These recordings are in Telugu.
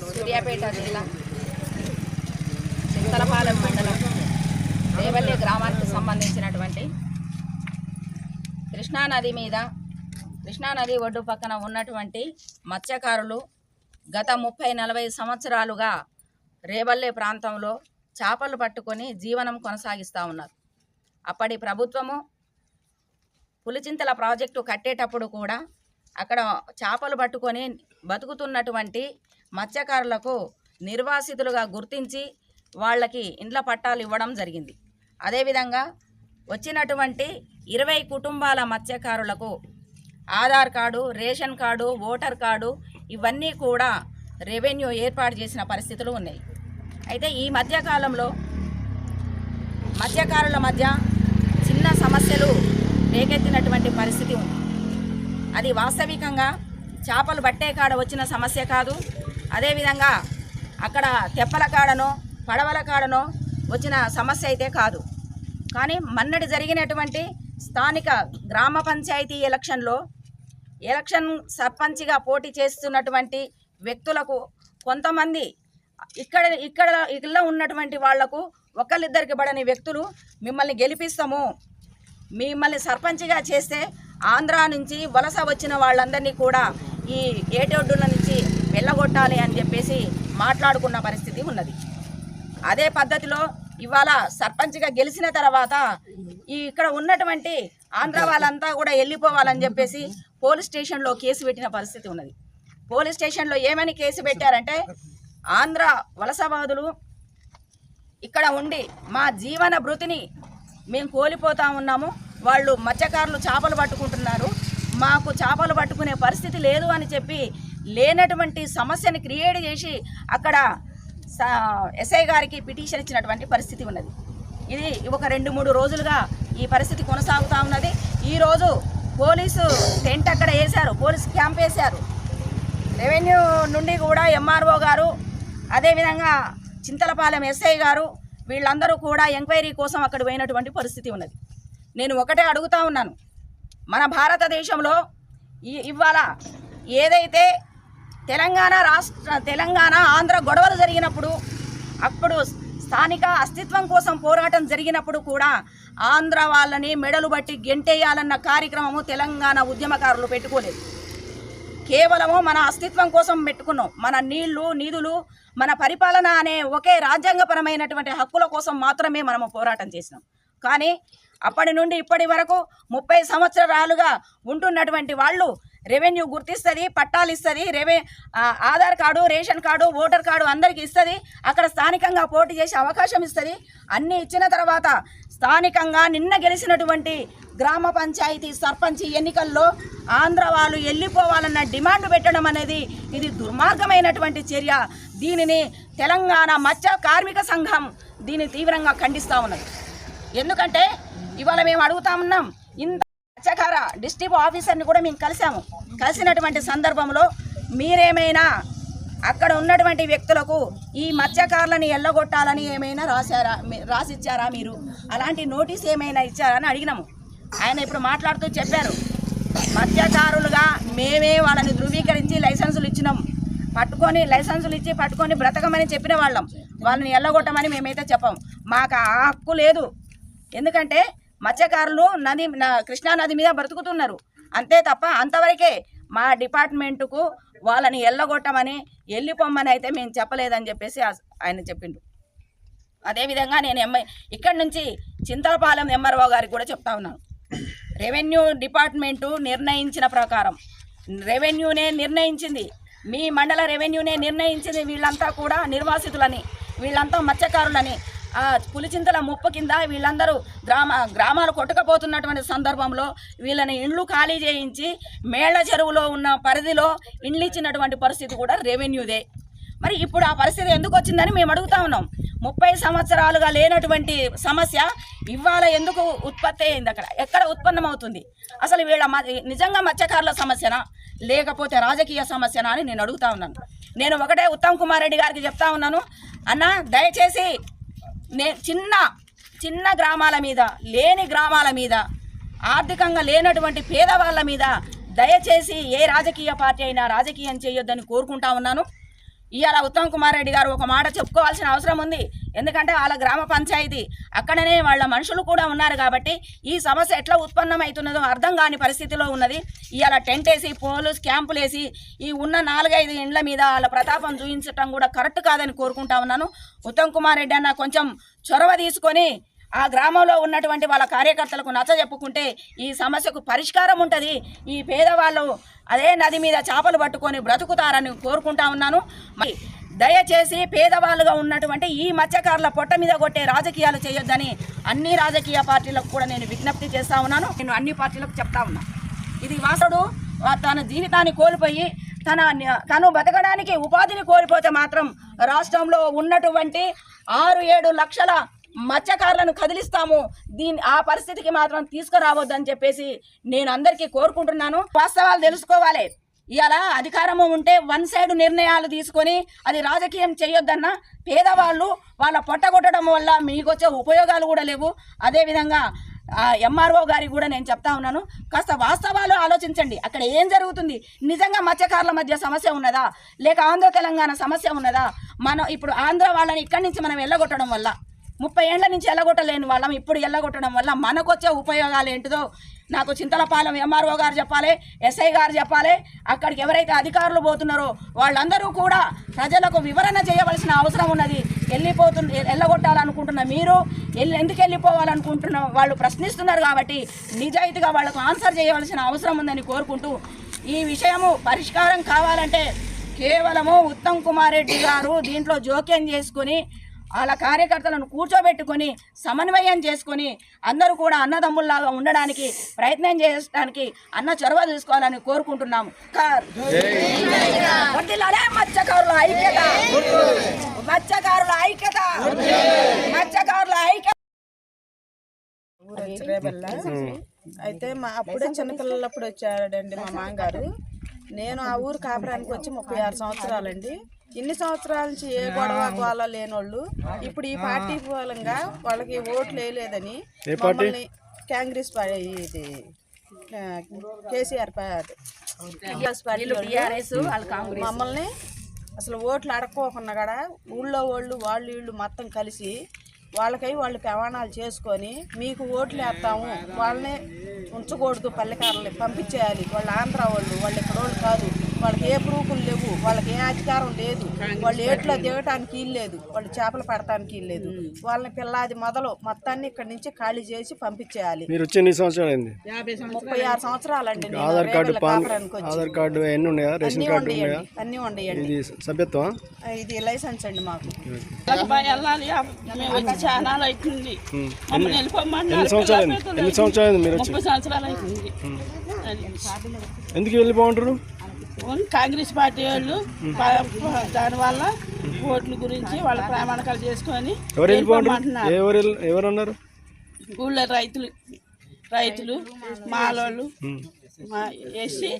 సూర్యాపేట జిల్లా చింతలపాలెం మండలం రేవల్లి గ్రామానికి సంబంధించినటువంటి కృష్ణానది మీద కృష్ణానది ఒడ్డు పక్కన ఉన్నటువంటి మత్స్యకారులు గత ముప్పై నలభై సంవత్సరాలుగా రేవల్లే ప్రాంతంలో చేపలు పట్టుకొని జీవనం కొనసాగిస్తూ ఉన్నారు. అప్పటి ప్రభుత్వము పులిచింతల ప్రాజెక్టు కట్టేటప్పుడు కూడా అక్కడ చేపలు పట్టుకొని బతుకుతున్నటువంటి మత్స్యకారులకు నిర్వాసితులుగా గుర్తించి వాళ్ళకి ఇండ్ల పట్టాలు ఇవ్వడం జరిగింది. అదేవిధంగా వచ్చినటువంటి ఇరవై కుటుంబాల మత్స్యకారులకు Aadhaar card ration card voter card ఇవన్నీ కూడా రెవెన్యూ ఏర్పాటు చేసిన పరిస్థితులు ఉన్నాయి. అయితే ఈ మధ్యకాలంలో మత్స్యకారుల మధ్య రేకెత్తినటువంటి పరిస్థితి ఉంది. అది వాస్తవికంగా చేపలు పట్టే కాడ వచ్చిన సమస్య కాదు. అదేవిధంగా అక్కడ తెప్పల కాడనో పడవల కాడనో వచ్చిన సమస్య అయితే కాదు. కానీ మన్నటి జరిగినటువంటి స్థానిక గ్రామ పంచాయతీ ఎలక్షన్లో ఎలక్షన్ సర్పంచ్గా పోటీ చేస్తున్నటువంటి వ్యక్తులకు కొంతమంది ఇక్కడ ఇక్కడ ఇలా ఉన్నటువంటి వాళ్ళకు ఒకళ్ళిద్దరికి పడని వ్యక్తులు మిమ్మల్ని గెలిపిస్తాము. మిమ్మల్ని సర్పంచ్గా చేస్తే ఆంధ్ర నుంచి వలస వచ్చిన వాళ్ళందరినీ కూడా ఈ ఏటొడ్డుల నుంచి వెళ్ళగొట్టాలి అని చెప్పేసి మాట్లాడుకున్న పరిస్థితి ఉన్నది. అదే పద్ధతిలో ఇవాళ సర్పంచ్గా గెలిచిన తర్వాత ఈ ఇక్కడ ఉన్నటువంటి ఆంధ్ర వాళ్ళంతా కూడా వెళ్ళిపోవాలని చెప్పేసి పోలీస్ స్టేషన్లో కేసు పెట్టిన పరిస్థితి ఉన్నది. పోలీస్ స్టేషన్లో ఏమని కేసు పెట్టారంటే ఆంధ్ర వలసవాదులు ఇక్కడ ఉండి మా జీవన భృతిని మేము కోల్పోతా ఉన్నాము. వాళ్ళు మత్స్యకారులు చేపలు పట్టుకుంటున్నారు. మాకు చేపలు పట్టుకునే పరిస్థితి లేదు అని చెప్పి లేనటువంటి సమస్యని క్రియేట్ చేసి అక్కడ ఎస్ఐ గారికి పిటిషన్ ఇచ్చినటువంటి పరిస్థితి ఉన్నది. ఇది ఒక రెండు మూడు రోజులుగా ఈ పరిస్థితి కొనసాగుతూ ఉన్నది. ఈరోజు పోలీసు టెంట్ అక్కడ వేశారు పోలీసు క్యాంప్ వేశారు. రెవెన్యూ నుండి కూడా ఎంఆర్ఓ గారు అదేవిధంగా చింతలపాలెం ఎస్ఐ గారు వీళ్ళందరూ కూడా ఎంక్వైరీ కోసం అక్కడ పోయినటువంటి పరిస్థితి ఉన్నది. నేను ఒకటే అడుగుతా ఉన్నాను. మన భారతదేశంలో ఇవాళ ఏదైతే తెలంగాణ రాష్ట్ర తెలంగాణ ఆంధ్ర గొడవలు జరిగినప్పుడు అప్పుడు స్థానిక అస్తిత్వం కోసం పోరాటం జరిగినప్పుడు కూడా ఆంధ్ర వాళ్ళని మెడలు బట్టి గెంటేయాలన్న కార్యక్రమము తెలంగాణ ఉద్యమకారులు పెట్టుకోలేదు. కేవలము మన అస్తిత్వం కోసం పెట్టుకున్నాం. మన నీళ్ళు నిధులు మన పరిపాలన అనే ఒకే రాజ్యాంగపరమైనటువంటి హక్కుల కోసం మాత్రమే మనము పోరాటం చేసినాం. కానీ అప్పటి నుండి ఇప్పటి వరకు ముప్పై సంవత్సరాలుగా ఉంటున్నటువంటి వాళ్ళు రెవెన్యూ గుర్తిస్తుంది పట్టాలు ఇస్తుంది రెవె Aadhaar card ration card voter card అందరికీ ఇస్తుంది. అక్కడ స్థానికంగా పోటీ చేసే అవకాశం ఇస్తుంది. అన్నీ ఇచ్చిన తర్వాత స్థానికంగా నిన్న గెలిచినటువంటి గ్రామ పంచాయతీ సర్పంచ్ ఎన్నికల్లో ఆంధ్ర వాళ్ళు వెళ్ళిపోవాలన్న డిమాండ్ పెట్టడం అనేది ఇది దుర్మార్గమైనటువంటి చర్య. దీనిని తెలంగాణ మత్స్య కార్మిక సంఘం దీన్ని తీవ్రంగా ఖండిస్తూ ఉన్నది. ఎందుకంటే ఇవాళ మేము అడుగుతా ఉన్నాం ఇంత మత్స్యకార డిస్ట్రిక్ట్ ఆఫీసర్ని కూడా మేము కలిసాము కలిసినటువంటి సందర్భంలో మీరేమైనా అక్కడ ఉన్నటువంటి వ్యక్తులకు ఈ మత్స్యకారులని ఎల్లగొట్టాలని ఏమైనా రాశారా? మీ- రాసిచ్చారా మీరు? అలాంటి నోటీస్ ఏమైనా ఇచ్చారా అని అడిగినాము. ఆయన ఇప్పుడు మాట్లాడుతూ చెప్పారు మత్స్యకారులుగా మేమే వాళ్ళని ధృవీకరించి లైసెన్సులు ఇచ్చినాం. పట్టుకొని లైసెన్సులు ఇచ్చి పట్టుకొని బ్రతకమని చెప్పిన వాళ్ళం. వాళ్ళని ఎల్లగొట్టమని మేమైతే చెప్పాం. మాకు ఆ హక్కు లేదు. ఎందుకంటే మత్స్యకారులు నది న- కృష్ణా నది మీద బ్రతుకుతున్నారు. అంతే తప్ప అంతవరకే మా డిపార్ట్మెంటుకు వాళ్ళని ఎల్లగొట్టమని వెళ్ళిపోమ్మని అయితే మేము చెప్పలేదని చెప్పేసి ఆయన చెప్పిండు. అదేవిధంగా నేను ఎంఐ ఇక్కడి నుంచి చింతలపాలెం ఎంఆర్ఓ గారికి కూడా చెప్తా ఉన్నాను. రెవెన్యూ డిపార్ట్మెంటు నిర్ణయించిన ప్రకారం రెవెన్యూనే నిర్ణయించింది. మీ మండల రెవెన్యూనే నిర్ణయించింది. వీళ్ళంతా కూడా నిర్వాసితులని వీళ్ళంతా మత్స్యకారులని పులిచింతల ముప్పు కింద వీళ్ళందరూ గ్రామ గ్రామాలు కొట్టుకపోతున్నటువంటి సందర్భంలో వీళ్ళని ఇండ్లు ఖాళీ చేయించి మేళ్ళ చెరువులో ఉన్న పరిధిలో ఇండ్లు ఇచ్చినటువంటి పరిస్థితి కూడా రెవెన్యూదే. మరి ఇప్పుడు ఆ పరిస్థితి ఎందుకు వచ్చిందని మేము అడుగుతా ఉన్నాం. ముప్పై సంవత్సరాలుగా లేనటువంటి సమస్య ఇవాళ ఎందుకు ఉత్పత్తి అయింది అక్కడ? ఎక్కడ ఉత్పన్నమవుతుంది? అసలు వీళ్ళ నిజంగా మత్స్యకారుల సమస్యనా? లేకపోతే రాజకీయ సమస్యనా అని నేను అడుగుతా ఉన్నాను. నేను ఒకటే ఉత్తమ్ కుమార్ రెడ్డి గారికి చెప్తా ఉన్నాను. అన్న దయచేసి నే చిన్న చిన్న గ్రామాల మీద లేని గ్రామాల మీద ఆర్థికంగా లేనటువంటి పేదవాళ్ళ మీద దయచేసి ఏ రాజకీయ పార్టీ అయినా రాజకీయం చేయొద్దని కోరుకుంటా ఉన్నాను. ఇవాళ ఉత్తమ్ కుమార్ రెడ్డి గారు ఒక మాట చెప్పుకోవాల్సిన అవసరం ఉంది. ఎందుకంటే వాళ్ళ గ్రామ పంచాయతీ అక్కడనే వాళ్ళ మనుషులు కూడా ఉన్నారు కాబట్టి ఈ సమస్య ఎట్లా ఉత్పన్నమవుతున్నదో అర్థం కాని పరిస్థితిలో ఉన్నది. ఇవాళ టెంట్ వేసి పోలీస్ క్యాంపులు వేసి ఈ ఉన్న నాలుగైదు ఇండ్ల మీద వాళ్ళ ప్రతాపం చూపించటం కూడా కరెక్ట్ కాదని కోరుకుంటా ఉన్నాను. ఉత్తమ్ కుమార్ రెడ్డి అన్న కొంచెం చొరవ తీసుకొని ఆ గ్రామంలో ఉన్నటువంటి వాళ్ళ కార్యకర్తలకు నచ్చ చెప్పుకుంటే ఈ సమస్యకు పరిష్కారం ఉంటుంది. ఈ పేదవాళ్ళు అదే నది మీద చేపలు పట్టుకొని బ్రతుకుతారని కోరుకుంటా ఉన్నాను. మరి దయచేసి పేదవాళ్ళుగా ఉన్నటువంటి ఈ మత్స్యకారుల పొట్ట మీద కొట్టే రాజకీయాలు చేయొద్దని అన్ని రాజకీయ పార్టీలకు కూడా నేను విజ్ఞప్తి చేస్తా ఉన్నాను. నేను అన్ని పార్టీలకు చెప్తా ఉన్నా. ఇది వాసుడు తన జీవితాన్ని కోల్పోయి తన తను బతకడానికి ఉపాధిని కోల్పోతే మాత్రం రాష్ట్రంలో ఉన్నటువంటి ఆరు ఏడు లక్షల మత్స్యకారులను కదిలిస్తాము. దీని ఆ పరిస్థితికి మాత్రం తీసుకురావద్దని చెప్పేసి నేను అందరికీ కోరుకుంటున్నాను. వాస్తవాలు తెలుసుకోవాలి. ఇవాళ అధికారము ఉంటే వన్ సైడ్ నిర్ణయాలు తీసుకొని అది రాజకీయం చేయొద్దన్న పేదవాళ్ళు వాళ్ళ పొట్టగొట్టడం వల్ల మీకు వచ్చే ఉపయోగాలు కూడా లేవు. అదేవిధంగా ఎంఆర్ఓ గారికి కూడా నేను చెప్తా ఉన్నాను. కాస్త వాస్తవాలు ఆలోచించండి. అక్కడ ఏం జరుగుతుంది? నిజంగా మత్స్యకారుల మధ్య సమస్య ఉన్నదా? లేక ఆంధ్ర తెలంగాణ సమస్య ఉన్నదా? మనం ఇప్పుడు ఆంధ్ర వాళ్ళని ఇక్కడి నుంచి మనం వెళ్ళగొట్టడం వల్ల. ముప్పై ఏళ్ళ నుంచి ఎల్లగొట్టలేని వాళ్ళం. ఇప్పుడు ఎల్లగొట్టడం వల్ల మనకొచ్చే ఉపయోగాలు ఏంటిదో నాకు చింతలపాలెం ఎంఆర్ఓ గారు చెప్పాలి ఎస్ఐ గారు చెప్పాలి అక్కడికి ఎవరైతే అధికారులు పోతున్నారో వాళ్ళందరూ కూడా ప్రజలకు వివరణ చేయవలసిన అవసరం ఉన్నది. వెళ్ళిపోతు వెళ్ళగొట్టాలనుకుంటున్న మీరు వెళ్ళి ఎందుకు వెళ్ళిపోవాలనుకుంటున్న వాళ్ళు ప్రశ్నిస్తున్నారు కాబట్టి నిజాయితీగా వాళ్ళకు ఆన్సర్ చేయవలసిన అవసరం ఉందని కోరుకుంటూ ఈ విషయము పరిష్కారం కావాలంటే కేవలము ఉత్తమ్ కుమార్ రెడ్డి గారు దీంట్లో జోక్యం చేసుకుని వాళ్ళ కార్యకర్తలను కూర్చోబెట్టుకొని సమన్వయం చేసుకొని అందరూ కూడా అన్నదమ్ముల్లాగా ఉండడానికి ప్రయత్నం చేయడానికి అన్న చొరవ తీసుకోవాలని కోరుకుంటున్నాము మత్స్యకారుల ఐక్యత. మత్స్యకారుల ఐక్యత. మత్స్యకారుల ఐక్యత అయితే మా అప్పుడే చిన్నపిల్లలప్పుడు వచ్చాడండి మా మామగారు. నేను ఆ ఊరు కాపురానికి వచ్చి ముప్పై ఆరు సంవత్సరాలండి. ఇన్ని సంవత్సరాల నుంచి ఏ గొడవ గోళ లేనోళ్ళు ఇప్పుడు ఈ పార్టీ మూలంగా వాళ్ళకి ఓట్లు వేయలేదని మమ్మల్ని కాంగ్రెస్ పార్టీ ఇది కేసీఆర్ పార్టీ మమ్మల్ని అసలు ఓట్లు అడక్కోకుండా కూడా ఊళ్ళో వాళ్ళు వాళ్ళు వీళ్ళు మొత్తం కలిసి వాళ్ళకై వాళ్ళు ప్రమాణాలు చేసుకొని మీకు ఓట్లు వేస్తాము వాళ్ళని ఉంచకూడదు పల్లెకారులని పంపించేయాలి. వాళ్ళు ఆంధ్ర వాళ్ళు వాళ్ళు ఇక్కడ వాళ్ళు కాదు. వాళ్ళకి ఏ ప్రూఫ్లు లేవు. వాళ్ళకి ఏ అధికారం లేదు. వాళ్ళు ఏట్లో దిగటానికి వీలు లేదు. వాళ్ళు చేపలు పడటానికి వీలు లేదు. వాళ్ళని పిల్లాది మొదలు మొత్తాన్ని ఇక్కడ నుంచి ఖాళీ చేసి పంపించేయాలి. మీరు వచ్చి ఎన్ని సంవత్సరాలు అయింది? ముప్పై ఆరు సంవత్సరాలండి నేను ఆధార్ కార్డు. ఆధార్ కార్డు అన్నీ ఉన్నాయా? రేషన్ కార్డు ఉన్నాయా? అన్నీ ఉండయండి. ఇది సభ్యత్వం? ఇది లైసెన్స్ అండి మాకు. వెళ్ళాలి. మేము వచ్చి చాలా అవుతుంది. మమ్మల్ని వెళ్ళిపోమన్నారు. ఎన్ని సంవత్సరాలు ఎన్ని సంవత్సరాలు మీరు వచ్చి? ముప్పై సంవత్సరాలు అవుతుంది. ఎందుకు వెళ్ళిపోంటారు కాంగ్రెస్ పార్టీ వాళ్ళు ప- దానివల్ల ఓట్ల గురించి వాళ్ళ ప్రమాణకాలు చేసుకొని ఎవరు వెళ్ళిపోంటారు వెళ్ళిపోమంటున్నారు. ఎవరు వెళ్ళి- ఎవరు అన్నారు ఊళ్ళో రైతులు రైతులు మాలోళ్ళు మా ఎస్సీ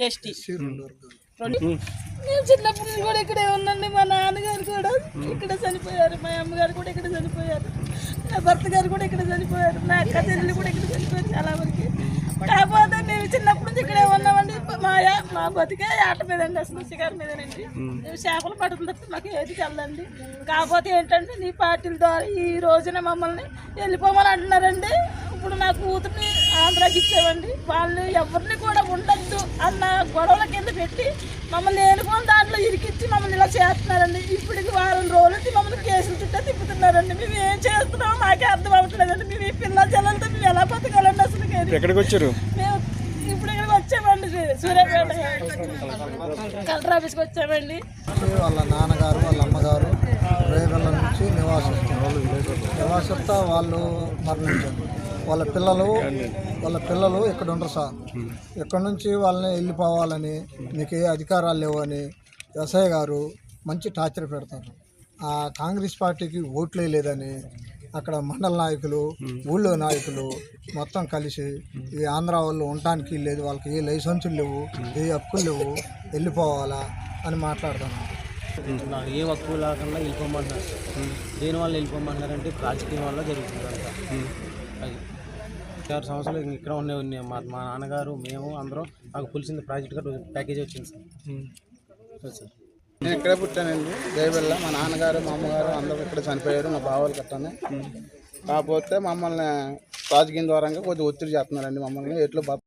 ఎస్టీ. నేను చిన్నప్పటి నుంచి కూడా ఇక్కడే ఉన్నాండి మా నాన్నగారు కూడా ఇక్కడ చనిపోయారు. మా అమ్మగారు కూడా ఇక్కడ చనిపోయారు. నా భర్త గారు కూడా ఇక్కడ చనిపోయారు. నా అక్క చెల్లెలు కూడా ఇక్కడ చనిపోయారు చాలా వరకు. కాకపోతే మేము చిన్నప్పటి నుంచి ఉన్నామండి మా బతికే ఆట మీదండి అసలు షికారు మీదనండి మేము. చేపలు పడుతుంది తప్ప మాకు ఏది కలదండి కాకపోతే ఏంటంటే నీ పార్టీల ద్వారా ఈ రోజున మమ్మల్ని వెళ్ళిపోమని అంటున్నారండి ఇప్పుడు నా కూతుర్ని ఆంధ్రాకి ఇచ్చామండి వాళ్ళు ఎవరిని కూడా ఉండొద్దు అన్న గొడవల కింద పెట్టి మమ్మల్ని ఏనుకొని దాంట్లో ఇరికిచ్చి మమ్మల్ని ఇలా చేస్తున్నారండి. ఇప్పటికి వారం రోజుల మమ్మల్ని కేసులు చుట్టా తిప్పుతున్నారండి. మేము ఏం చేస్తున్నామో మాకే అర్థం అవ్వట్లేదండి. మేము ఈ పిల్లల జల్లలతో మేము ఎలా బతకాలండి అసలు ఎక్కడికి వచ్చారు మేము ఇప్పుడు ఇక్కడికి వచ్చామండి సూర్యాపేట కలెక్టర్ ఆఫీస్కి వచ్చామండి. వాళ్ళ నాన్నగారు వాళ్ళ అమ్మగారు రేగల నుంచి నివాసిస్తున్నారు నివాసిస్తా వాళ్ళు మరణించారు. వాళ్ళ పిల్లలు వాళ్ళ పిల్లలు ఇక్కడ ఉండరు సార్. ఇక్కడ నుంచి వాళ్ళని వెళ్ళిపోవాలని మీకు ఏ అధికారాలు లేవు అని ఎస్ఐ గారు మంచి టార్చర్ పెడతారు. ఆ కాంగ్రెస్ పార్టీకి ఓట్లే లేదని అక్కడ మండల నాయకులు ఊళ్ళో నాయకులు మొత్తం కలిసి ఈ ఆంధ్ర వాళ్ళు ఉండటానికి లేదు. వాళ్ళకి ఏ లైసెన్సులు లేవు ఏ హక్కులు లేవు వెళ్ళిపోవాలా అని మాట్లాడుతున్నారు నాకు ఏ వస్తువు లేకుండా వెళ్ళిపోమంటున్నారు. దేని వల్ల వెళ్ళిపోమంటున్నారంటే రాజకీయం వల్ల జరుగుతుంది అంతా. అది. ఆరు సంవత్సరాలు ఇంక ఇక్కడ ఉండే ఉన్నాయి మా మా నాన్నగారు మేము అందరం మాకు పులిసింది ప్రాజెక్ట్ గారు ప్యాకేజీ వచ్చింది సార్ సార్. నేను ఇక్కడే పుట్టానండి. జయబిల్ల మా నాన్నగారు మా అమ్మగారు అందరూ ఇక్కడ చనిపోయారు. మా బావలు కట్టాను కాకపోతే మమ్మల్ని రాజకీయం ద్వారా కొద్దిగా ఒత్తిడి చేస్తున్నారండి మమ్మల్ని. ఎట్లు బతక